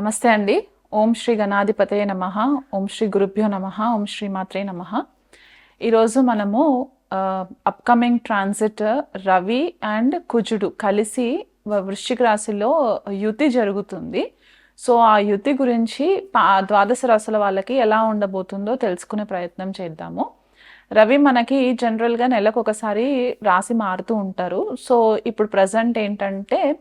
నమస్తే అండి. ఓం శ్రీ గణాధిపతయ నమ. ఓం శ్రీ గురుభ్యో నమ. ఓం శ్రీ మాత్రే నమ. ఈరోజు మనము అప్కమింగ్ ట్రాన్సిట్ రవి అండ్ కుజుడు కలిసి వృశ్చిక రాశిలో యుతి జరుగుతుంది. సో ఆ యుతి గురించి పా- ద్వాదశ రాశుల వాళ్ళకి ఎలా ఉండబోతుందో తెలుసుకునే ప్రయత్నం చేద్దాము. రవి మనకి జనరల్గా నెలకు ఒకసారి రాశి మారుతూ ఉంటారు. సో ఇప్పుడు ప్రజెంట్ ఏంటంటే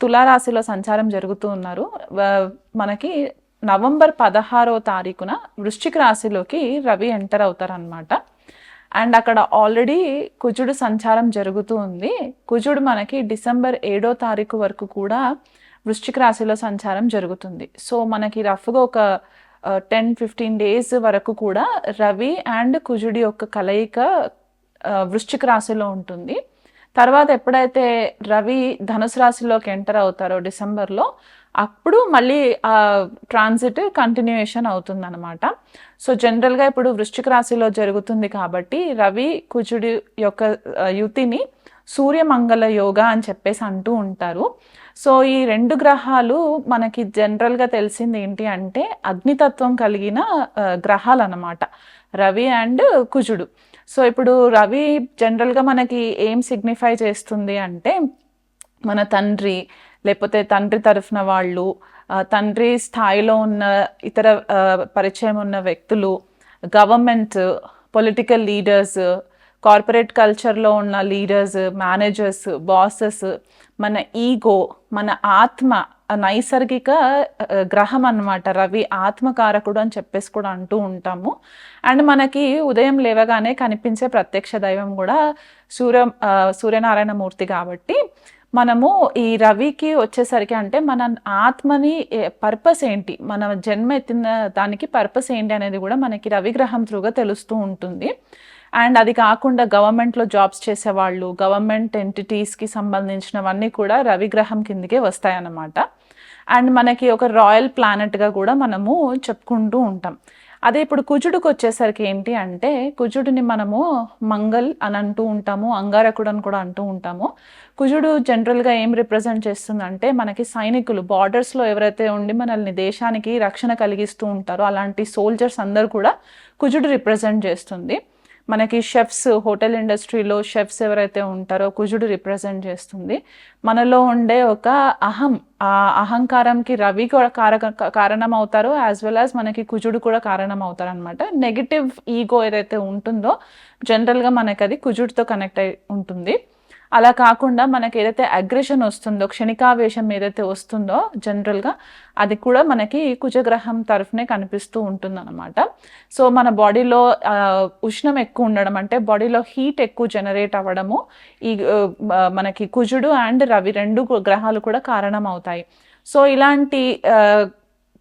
తులారాశిలో సంచారం జరుగుతూ ఉన్నారు. వ- మనకి నవంబర్ పదహారో తారీఖున వృశ్చిక రాశిలోకి రవి ఎంటర్ అవుతారనమాట అండ్ అక్కడ ఆల్రెడీ కుజుడు సంచారం జరుగుతూ ఉంది. కుజుడు మనకి డిసెంబర్ ఏడో తారీఖు వరకు కూడా వృశ్చిక రాశిలో సంచారం జరుగుతుంది. సో మనకి రఫ్గా ఒక టెన్ ఫిఫ్టీన్ డేస్ వరకు కూడా రవి అండ్ కుజుడి యొక్క కలయిక వృశ్చిక రాశిలో ఉంటుంది. తర్వాత ఎప్పుడైతే రవి ధనుసు రాశిలోకి ఎంటర్ అవుతారో డిసెంబర్లో అప్పుడు మళ్ళీ ఆ ట్రాన్సిట్ కంటిన్యూయేషన్ అవుతుంది అనమాట సో జనరల్గా ఇప్పుడు వృశ్చిక రాశిలో జరుగుతుంది కాబట్టి రవి కుజుడి యొక్క యుతిని సూర్యమంగళ యోగా అని చెప్పేసి అంటూ ఉంటారు. సో ఈ రెండు గ్రహాలు మనకి జనరల్గా తెలిసింది ఏంటి అంటే అగ్నితత్వం కలిగిన గ్రహాలు అన్నమాట రవి అండ్ కుజుడు. సో ఇప్పుడు రవి జనరల్గా మనకి ఏం సిగ్నిఫై చేస్తుంది అంటే మన తండ్రి లేకపోతే తండ్రి తరఫున వాళ్ళు తండ్రి స్థాయిలో ఉన్న ఇతర పరిచయం ఉన్న వ్యక్తులు గవర్నమెంట్ పొలిటికల్ లీడర్స్ కార్పొరేట్ కల్చర్లో ఉన్న లీడర్స్ మేనేజర్స్ బాసెస్ మన ఈగో మన ఆత్మ నైసర్గిక గ్రహం అన్నమాట రవి ఆత్మకారకుడు అని చెప్పేసి కూడా అంటూ ఉంటాము. అండ్ మనకి ఉదయం లేవగానే కనిపించే ప్రత్యక్ష దైవం కూడా సూర్య సూర్యనారాయణ మూర్తి కాబట్టి మనము ఈ రవికి వచ్చేసరికి అంటే మన ఆత్మని పర్పస్ ఏంటి? మన జన్మ ఎత్తిన దానికి పర్పస్ ఏంటి అనేది కూడా మనకి రవి గ్రహం త్రూగా తెలుస్తూ ఉంటుంది. అండ్ అది కాకుండా గవర్నమెంట్లో జాబ్స్ చేసేవాళ్ళు గవర్నమెంట్ ఎంటిటీస్కి సంబంధించినవన్నీ కూడా రవి గ్రహం కిందకే వస్తాయన్నమాట. అండ్ మనకి ఒక రాయల్ ప్లానెట్గా కూడా మనము చెప్పుకుంటూ ఉంటాం. అదే ఇప్పుడు కుజుడికి వచ్చేసరికి ఏంటి అంటే కుజుడిని మనము మంగల్ అని అంటూ ఉంటాము అంగారకుడు అని కూడా అంటూ ఉంటాము. కుజుడు జనరల్గా ఏం రిప్రజెంట్ చేస్తుందంటే మనకి సైనికులు బార్డర్స్లో ఎవరైతే ఉండి మనల్ని దేశానికి రక్షణ కలిగిస్తూ ఉంటారో అలాంటి సోల్జర్స్ అందరు కూడా కుజుడు రిప్రజెంట్ చేస్తుంది. మనకి షెఫ్స్ హోటల్ ఇండస్ట్రీలో షెఫ్స్ ఎవరైతే ఉంటారో కుజుడు రిప్రజెంట్ చేస్తుంది. మనలో ఉండే ఒక అహం ఆ అహంకారంకి రవి కూడా కారక కారణం అవుతారో యాజ్ వెల్ యాజ్ మనకి కుజుడు కూడా కారణం అవుతారు అనమాట నెగిటివ్ ఈగో ఏదైతే ఉంటుందో జనరల్గా మనకి అది కుజుడితో కనెక్ట్ అయి ఉంటుంది. అలా కాకుండా మనకి ఏదైతే అగ్రెషన్ వస్తుందో క్షణికావేశం ఏదైతే వస్తుందో జనరల్గా అది కూడా మనకి కుజగ్రహం తరఫునే కనిపిస్తూ ఉంటుందన్నమాట. సో మన బాడీలో ఉష్ణం ఎక్కువ ఉండడం అంటే బాడీలో హీట్ ఎక్కువ జనరేట్ అవ్వడము ఈ మనకి కుజుడు అండ్ రవి రెండు గ్రహాలు కూడా కారణం అవుతాయి సో ఇలాంటి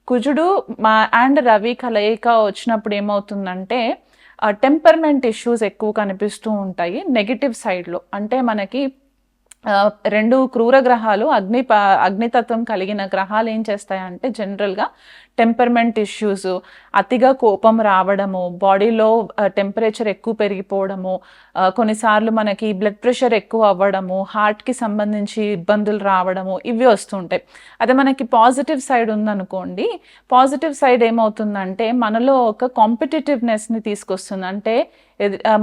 కుజుడు మా అండ్ రవి కలయిక వచ్చినప్పుడు ఏమవుతుందంటే టెంపర్మెంట్ ఇష్యూస్ ఎక్కువ కనిపిస్తూ ఉంటాయి నెగిటివ్ సైడ్లో. అంటే మనకి రెండు క్రూర గ్రహాలు అగ్ని అగ్నితత్వం కలిగిన గ్రహాలు ఏం చేస్తాయంటే జనరల్గా టెంపర్మెంట్ ఇష్యూస్ అతిగా కోపం రావడము బాడీలో టెంపరేచర్ ఎక్కువ పెరిగిపోవడము కొన్నిసార్లు మనకి బ్లడ్ ప్రెషర్ ఎక్కువ అవ్వడము హార్ట్కి సంబంధించి ఇబ్బందులు రావడము ఇవి వస్తుంటాయి అదే మనకి పాజిటివ్ సైడ్ ఉందనుకోండి పాజిటివ్ సైడ్ ఏమవుతుందంటే మనలో ఒక కాంపిటేటివ్నెస్ని తీసుకొస్తుంది. అంటే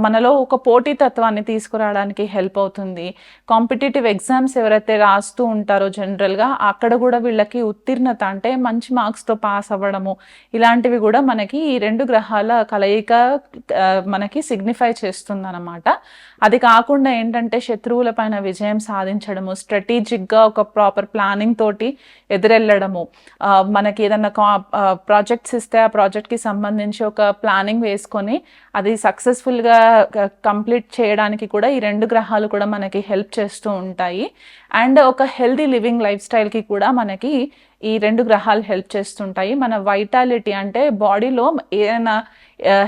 మనలో ఒక పోటీతత్వాన్ని తీసుకురావడానికి హెల్ప్ అవుతుంది. కాంపిటేటివ్ ఎగ్జామ్స్ ఎవరైతే రాస్తూ ఉంటారో జనరల్గా అక్కడ కూడా వీళ్ళకి ఉత్తీర్ణత అంటే మంచి మార్క్స్తో పాస్ అవ్వడము. ఇలాంటివి కూడా మనకి ఈ రెండు గ్రహాల కలయిక మనకి సిగ్నిఫై చేస్తుంది అనమాట అది కాకుండా ఏంటంటే శత్రువుల పైన విజయం సాధించడము స్ట్రాటజిక్గా ఒక ప్రాపర్ ప్లానింగ్ తోటి ఎదురెళ్ళడము. మనకి ఏదన్నా ప్రాజెక్ట్స్ ఇస్తే ఆ ప్రాజెక్ట్కి సంబంధించి ఒక ప్లానింగ్ వేసుకొని అది సక్సెస్ఫుల్గా కంప్లీట్ చేయడానికి కూడా ఈ రెండు గ్రహాలు కూడా మనకి హెల్ప్ చేస్తూ ఉంటాయి. అండ్ ఒక హెల్దీ లివింగ్ లైఫ్ స్టైల్కి కూడా మనకి ఈ రెండు గ్రహాలు హెల్ప్ చేస్తుంటాయి. మన వైటాలిటీ అంటే బాడీలో ఏదైనా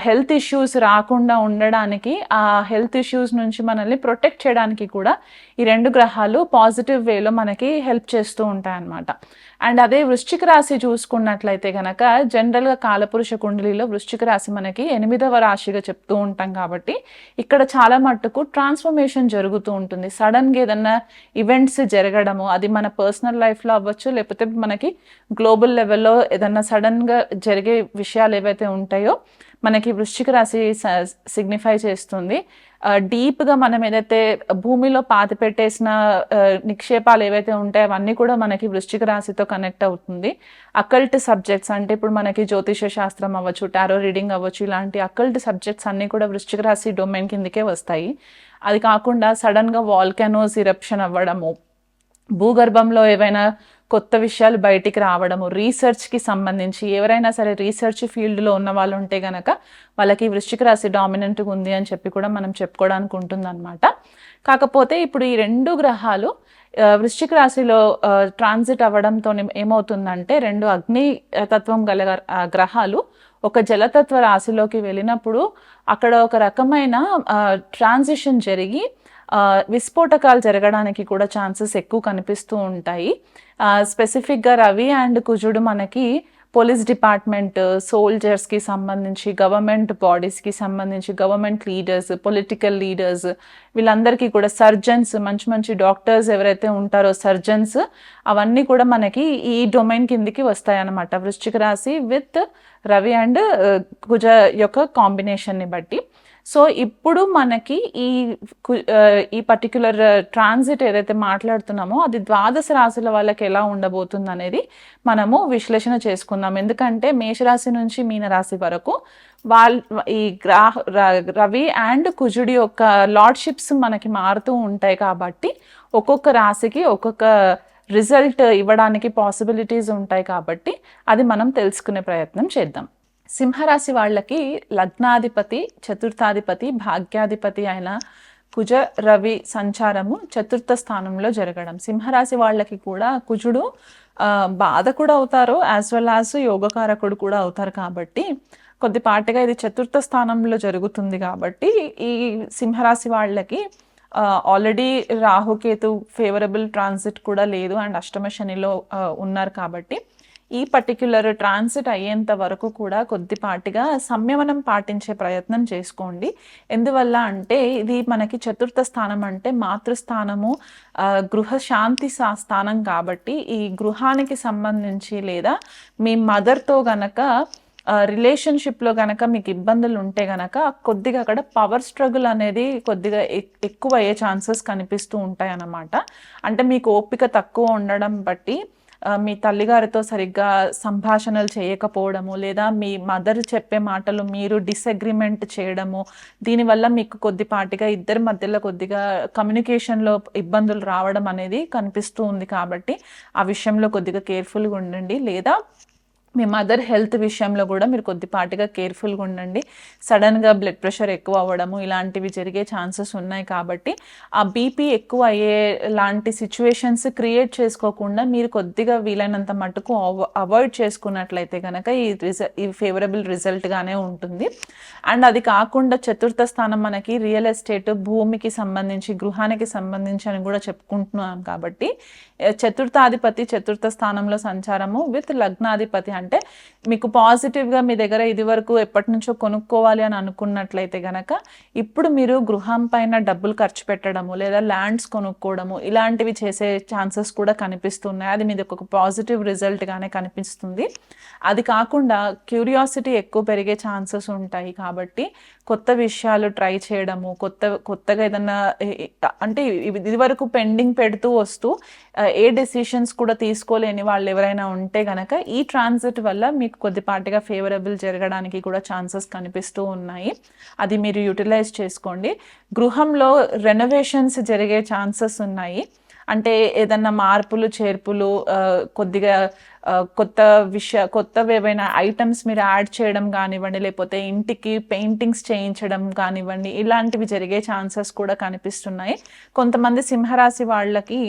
హెల్త్ ఇష్యూస్ రాకుండా ఉండడానికి ఆ హెల్త్ ఇష్యూస్ నుంచి మనల్ని ప్రొటెక్ట్ చేయడానికి కూడా ఈ రెండు గ్రహాలు పాజిటివ్ వేలో మనకి హెల్ప్ చేస్తూ ఉంటాయి అన్నమాట అండ్ అదే వృశ్చిక రాశి చూసుకున్నట్లయితే కనుక జనరల్గా కాలపురుష కుండలిలో వృశ్చిక రాశి మనకి ఎనిమిదవ రాశిగా చెప్తూ ఉంటాం కాబట్టి ఇక్కడ చాలా మట్టుకు ట్రాన్స్ఫర్మేషన్ జరుగుతూ ఉంటుంది. సడన్గా ఏదన్నా ఈవెంట్స్ జరగడము అది మన పర్సనల్ లైఫ్లో అవ్వచ్చు లేకపోతే మనకి గ్లోబల్ లెవెల్లో ఏదన్నా సడన్గా జరిగే విషయాలు ఏవైతే ఉంటాయో మనకి వృశ్చిక రాశి సిగ్నిఫై చేస్తుంది. డీప్గా మనం ఏదైతే భూమిలో పాతి పెట్టేసిన నిక్షేపాలు ఏవైతే ఉంటాయో అవన్నీ కూడా మనకి వృశ్చిక రాశితో కనెక్ట్ అవుతుంది. అకల్ట్ సబ్జెక్ట్స్ అంటే ఇప్పుడు మనకి జ్యోతిష శాస్త్రం అవ్వచ్చు టారో రీడింగ్ అవ్వచ్చు ఇలాంటి అకల్ట్ సబ్జెక్ట్స్ అన్నీ కూడా వృశ్చిక రాశి డొమైన్ కిందకే వస్తాయి. అది కాకుండా సడన్గా వాల్కెనోస్ ఇరప్షన్ అవ్వడము భూగర్భంలో ఏవైనా కొత్త విషయాలు బయటికి రావడము రీసెర్చ్కి సంబంధించి ఎవరైనా సరే రీసెర్చ్ ఫీల్డ్లో ఉన్న వాళ్ళు ఉంటే గనక వాళ్ళకి వృశ్చిక రాశి డామినెంట్గా ఉంది అని చెప్పి కూడా మనం చెప్పుకోవడానికి ఉంటుందన్నమాట. కాకపోతే ఇప్పుడు ఈ రెండు గ్రహాలు వృశ్చిక రాశిలో ట్రాన్సిట్ అవ్వడంతో ఏమవుతుందంటే రెండు అగ్ని తత్వం గల గ్రహాలు ఒక జలతత్వ రాశిలోకి వెళ్ళినప్పుడు అక్కడ ఒక రకమైన ట్రాన్సిషన్ జరిగి విస్ఫోటకాలు జరగడానికి కూడా ఛాన్సెస్ ఎక్కువ కనిపిస్తూ ఉంటాయి. స్పెసిఫిక్గా రవి అండ్ కుజుడు మనకి పోలీస్ డిపార్ట్మెంట్ సోల్జర్స్కి సంబంధించి గవర్నమెంట్ బాడీస్కి సంబంధించి గవర్నమెంట్ లీడర్స్ పొలిటికల్ లీడర్స్ వీళ్ళందరికీ కూడా సర్జన్స్ మంచి మంచి డాక్టర్స్ ఎవరైతే ఉంటారో సర్జన్స్ అవన్నీ కూడా మనకి ఈ డొమైన్ కిందికి వస్తాయన్నమాట. వృశ్చిక రాశి విత్ రవి అండ్ కుజ యొక్క కాంబినేషన్ని బట్టి. సో ఇప్పుడు మనకి ఈ కు- ఈ పర్టిక్యులర్ ట్రాన్సిట్ ఏదైతే మాట్లాడుతున్నామో అది ద్వాదశ రాశుల వాళ్ళకి ఎలా ఉండబోతుంది అనేది మనము విశ్లేషణ చేసుకుందాం. ఎందుకంటే మేషరాశి నుంచి మీనరాశి వరకు వాళ్ళ ఈ గ్రాహ ర- రవి అండ్ కుజుడి యొక్క లార్డ్షిప్స్ మనకి మారుతూ ఉంటాయి కాబట్టి ఒక్కొక్క రాశికి ఒక్కొక్క రిజల్ట్ ఇవ్వడానికి పాసిబిలిటీస్ ఉంటాయి కాబట్టి అది మనం తెలుసుకునే ప్రయత్నం చేద్దాం. సింహరాశి వాళ్ళకి లగ్నాధిపతి చతుర్థాధిపతి భాగ్యాధిపతి అయిన కుజ రవి సంచారము చతుర్థ స్థానంలో జరగడం. సింహరాశి వాళ్ళకి కూడా కుజుడు బాధ కూడా అవుతారు యాజ్ వెల్ యాజ్ యోగకారకుడు కూడా అవుతారు కాబట్టి కొద్దిపాటిగా ఇది చతుర్థ స్థానంలో జరుగుతుంది కాబట్టి ఈ సింహరాశి వాళ్ళకి ఆల్రెడీ రాహుకేతు ఫేవరబుల్ ట్రాన్సిట్ కూడా లేదు అండ్ అష్టమ శనిలో ఉన్నారు కాబట్టి ఈ పర్టిక్యులర్ ట్రాన్సిట్ అయ్యేంత వరకు కూడా కొద్దిపాటిగా సంయమనం పాటించే ప్రయత్నం చేసుకోండి. ఎందువల్ల అంటే ఇది మనకి చతుర్థ స్థానం అంటే మాతృస్థానము గృహ శాంతి సా- స్థానం కాబట్టి ఈ గృహానికి సంబంధించి లేదా మీ మదర్తో గనక రిలేషన్షిప్లో గనక మీకు ఇబ్బందులు ఉంటే గనక కొద్దిగా అక్కడ పవర్ స్ట్రగుల్ అనేది కొద్దిగా ఎక్- ఎక్కువ అయ్యే ఛాన్సెస్ కనిపిస్తూ ఉంటాయి అన్నమాట అంటే మీకు ఓపిక తక్కువ ఉండడం బట్టి మీ తల్లిగారితో సరిగ్గా సంభాషణలు చేయకపోవడము లేదా మీ మదర్ చెప్పే మాటలు మీరు డిసగ్రిమెంట్ చేయడము దీనివల్ల మీకు కొద్దిపాటిగా ఇద్దరి మధ్యలో కొద్దిగా కమ్యూనికేషన్లో ఇబ్బందులు రావడం అనేది కనిపిస్తూ ఉంది కాబట్టి ఆ విషయంలో కొద్దిగా కేర్ఫుల్గా ఉండండి. లేదా మీ మదర్ హెల్త్ విషయంలో కూడా మీరు కొద్దిపాటిగా కేర్ఫుల్గా ఉండండి. సడన్గా బ్లడ్ ప్రెషర్ ఎక్కువ అవ్వడము ఇలాంటివి జరిగే ఛాన్సెస్ ఉన్నాయి కాబట్టి ఆ బీపీ ఎక్కువ అయ్యే లాంటి సిచ్యువేషన్స్ క్రియేట్ చేసుకోకుండా మీరు కొద్దిగా వీలైనంత మటుకు అవాయిడ్ చేసుకున్నట్లయితే కనుక ఈ రిజ ఈ ఫేవరబుల్ రిజల్ట్గానే ఉంటుంది. అండ్ అది కాకుండా చతుర్థ స్థానం మనకి రియల్ ఎస్టేట్ భూమికి సంబంధించి గృహానికి సంబంధించి అని కూడా చెప్పుకుంటున్నాం కాబట్టి చతుర్థాధిపతి చతుర్థ స్థానంలో సంచారము విత్ లగ్నాధిపతి. అంటే మీకు పాజిటివ్గా మీ దగ్గర ఇది వరకు ఎప్పటి నుంచో కొనుక్కోవాలి అని అనుకున్నట్లయితే గనక ఇప్పుడు మీరు గృహం పైన డబ్బులు ఖర్చు పెట్టడము లేదా ల్యాండ్స్ కొనుక్కోవడము ఇలాంటివి చేసే ఛాన్సెస్ కూడా కనిపిస్తున్నాయి. అది మీద ఒక పాజిటివ్ రిజల్ట్గానే కనిపిస్తుంది. అది కాకుండా క్యూరియాసిటీ ఎక్కువ పెరిగే ఛాన్సెస్ ఉంటాయి కాబట్టి కొత్త విషయాలు ట్రై చేయడము కొత్త కొత్తగా ఏదన్నా అంటే ఇది వరకు పెండింగ్ పెడుతూ వస్తూ ఏ డెసిషన్స్ కూడా తీసుకోలేని వాళ్ళు ఎవరైనా ఉంటే కనుక ఈ ట్రాన్సిట్ వల్ల మీకు కొద్దిపాటిగా ఫేవరబుల్ జరగడానికి కూడా ఛాన్సెస్ కనిపిస్తూ ఉన్నాయి. అది మీరు యూటిలైజ్ చేసుకోండి. గృహంలో రెనోవేషన్స్ జరిగే ఛాన్సెస్ ఉన్నాయి. అంటే ఏదన్నా మార్పులు చేర్పులు కొద్దిగా కొత్త విషయ కొత్తవి ఏవైనా ఐటమ్స్ మీరు యాడ్ చేయడం కానివ్వండి లేకపోతే ఇంటికి పెయింటింగ్స్ చేయించడం కానివ్వండి ఇలాంటివి జరిగే ఛాన్సెస్ కూడా కనిపిస్తున్నాయి. కొంతమంది సింహరాశి వాళ్ళకి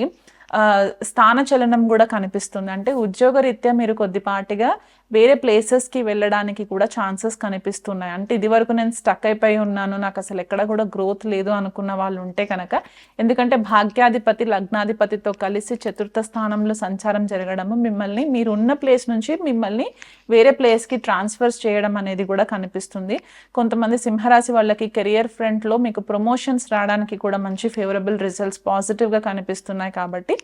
ఆ, స్థాన చలనం కూడా కనిపిస్తుంది. అంటే ఉద్యోగరీత్యా మీరు కొద్దిపాటిగా వేరే ప్లేసెస్కి వెళ్ళడానికి కూడా ఛాన్సెస్ కనిపిస్తున్నాయి. అంటే ఇది వరకు నేను స్టక్ అయిపోయి ఉన్నాను నాకు అసలు ఎక్కడ కూడా గ్రోత్ లేదు అనుకున్న వాళ్ళు ఉంటే కనుక ఎందుకంటే భాగ్యాధిపతి లగ్నాధిపతితో కలిసి చతుర్థ స్థానంలో సంచారం జరగడము మిమ్మల్ని మీరు ఉన్న ప్లేస్ నుంచి మిమ్మల్ని వేరే ప్లేస్కి ట్రాన్స్ఫర్స్ చేయడం అనేది కూడా కనిపిస్తుంది. కొంతమంది సింహరాశి వాళ్ళకి కెరియర్ ఫ్రంట్లో మీకు ప్రమోషన్స్ రావడానికి కూడా మంచి ఫేవరబుల్ రిజల్ట్స్ పాజిటివ్గా కనిపిస్తున్నాయి కాబట్టి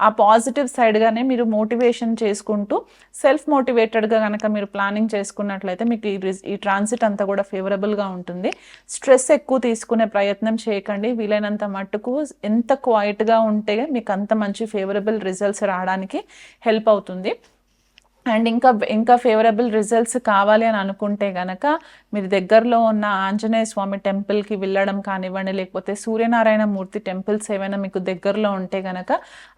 ఆ పాజిటివ్ సైడ్గానే మీరు మోటివేషన్ చేసుకుంటూ సెల్ఫ్ మోటివేటెడ్ మోటివేటెడ్గా కనుక మీరు ప్లానింగ్ చేసుకున్నట్లయితే మీకు ఈ ఈ ట్రాన్సిట్ అంతా కూడా ఫేవరబుల్గా ఉంటుంది. స్ట్రెస్ ఎక్కువ తీసుకునే ప్రయత్నం చేయకండి. వీలైనంత మట్టుకు ఎంత క్వైట్గా ఉంటే మీకు అంత మంచి ఫేవరబుల్ రిజల్ట్స్ రావడానికి హెల్ప్ అవుతుంది. అండ్ ఇంకా ఇంకా ఫేవరబుల్ రిజల్ట్స్ కావాలి అని అనుకుంటే గనక మీరు దగ్గరలో ఉన్న ఆంజనేయ స్వామి టెంపుల్కి వెళ్ళడం కానివ్వండి లేకపోతే సూర్యనారాయణ మూర్తి టెంపుల్స్ ఏమైనా మీకు దగ్గరలో ఉంటే గనక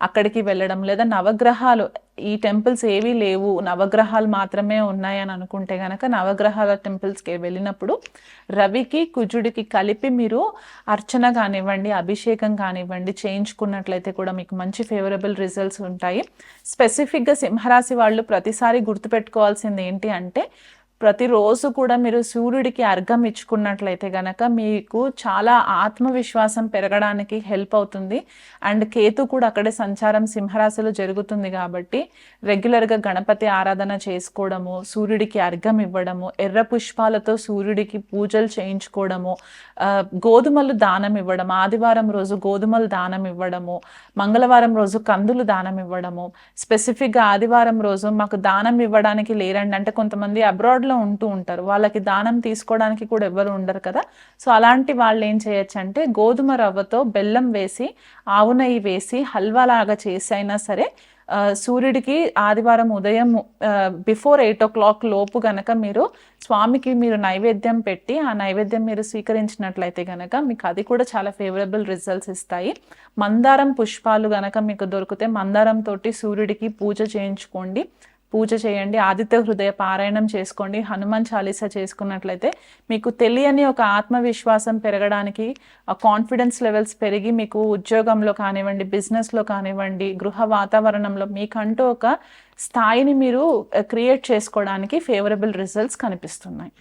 అక్కడికి వెళ్ళడం లేదా నవగ్రహాలు ఈ టెంపుల్స్ ఏవీ లేవు నవగ్రహాలు మాత్రమే ఉన్నాయని అనుకుంటే గనక నవగ్రహాల టెంపుల్స్కి వెళ్ళినప్పుడు రవికి కుజుడికి కలిపి మీరు అర్చన కానివ్వండి అభిషేకం కానివ్వండి చేయించుకున్నట్లయితే కూడా మీకు మంచి ఫేవరబుల్ రిజల్ట్స్ ఉంటాయి. స్పెసిఫిక్గా సింహరాశి వాళ్ళు ప్రతి ప్రతిసారి గుర్తుపెట్టుకోవాల్సింది ఏంటి అంటే ప్రతిరోజు కూడా మీరు సూర్యుడికి అర్ఘం ఇచ్చుకున్నట్లయితే గనక మీకు చాలా ఆత్మవిశ్వాసం పెరగడానికి హెల్ప్ అవుతుంది. అండ్ కేతు కూడా అక్కడే సంచారం సింహరాశిలో జరుగుతుంది కాబట్టి రెగ్యులర్గా గణపతి ఆరాధన చేసుకోవడము సూర్యుడికి అర్ఘం ఇవ్వడము ఎర్ర పుష్పాలతో సూర్యుడికి పూజలు చేయించుకోవడము గోధుమలు దానం ఇవ్వడం ఆదివారం రోజు గోధుమలు దానం ఇవ్వడము మంగళవారం రోజు కందులు దానం ఇవ్వడము స్పెసిఫిక్గా ఆదివారం రోజు మాకు దానం ఇవ్వడానికి లేరండి. అంటే కొంతమంది అబ్రాడ్లో ఉంటూ ఉంటారు. వాళ్ళకి దానం తీసుకోవడానికి కూడా ఎవరు ఉండరు కదా. సో అలాంటి వాళ్ళు ఏం చేయొచ్చు అంటే గోధుమ రవ్వతో బెల్లం వేసి ఆవు నెయ్యి వేసి హల్వా లాగా చేసి అయినా సరే సూర్యుడికి ఆదివారం ఉదయం బిఫోర్ ఎయిట్ ఓ క్లాక్ లోపు గనక మీరు స్వామికి మీరు నైవేద్యం పెట్టి ఆ నైవేద్యం మీరు స్వీకరించినట్లయితే గనక మీకు అది కూడా చాలా ఫేవరబుల్ రిజల్ట్స్ ఇస్తాయి. మందారం పుష్పాలు గనక మీకు దొరికితే మందారం తోటి సూర్యుడికి పూజ చేయించుకోండి. పూజ చేయండి ఆదిత్య హృదయ పారాయణం చేసుకోండి హనుమాన్ చాలీసా చేసుకున్నట్లయితే మీకు తెలియని ఒక ఆత్మవిశ్వాసం పెరగడానికి ఆ కాన్ఫిడెన్స్ లెవెల్స్ పెరిగి మీకు ఉద్యోగంలో కానివ్వండి బిజినెస్లో కానివ్వండి గృహ వాతావరణంలో మీకంటూ ఒక స్థాయిని మీరు క్రియేట్ చేసుకోవడానికి ఫేవరబుల్ రిజల్ట్స్ కనిపిస్తున్నాయి.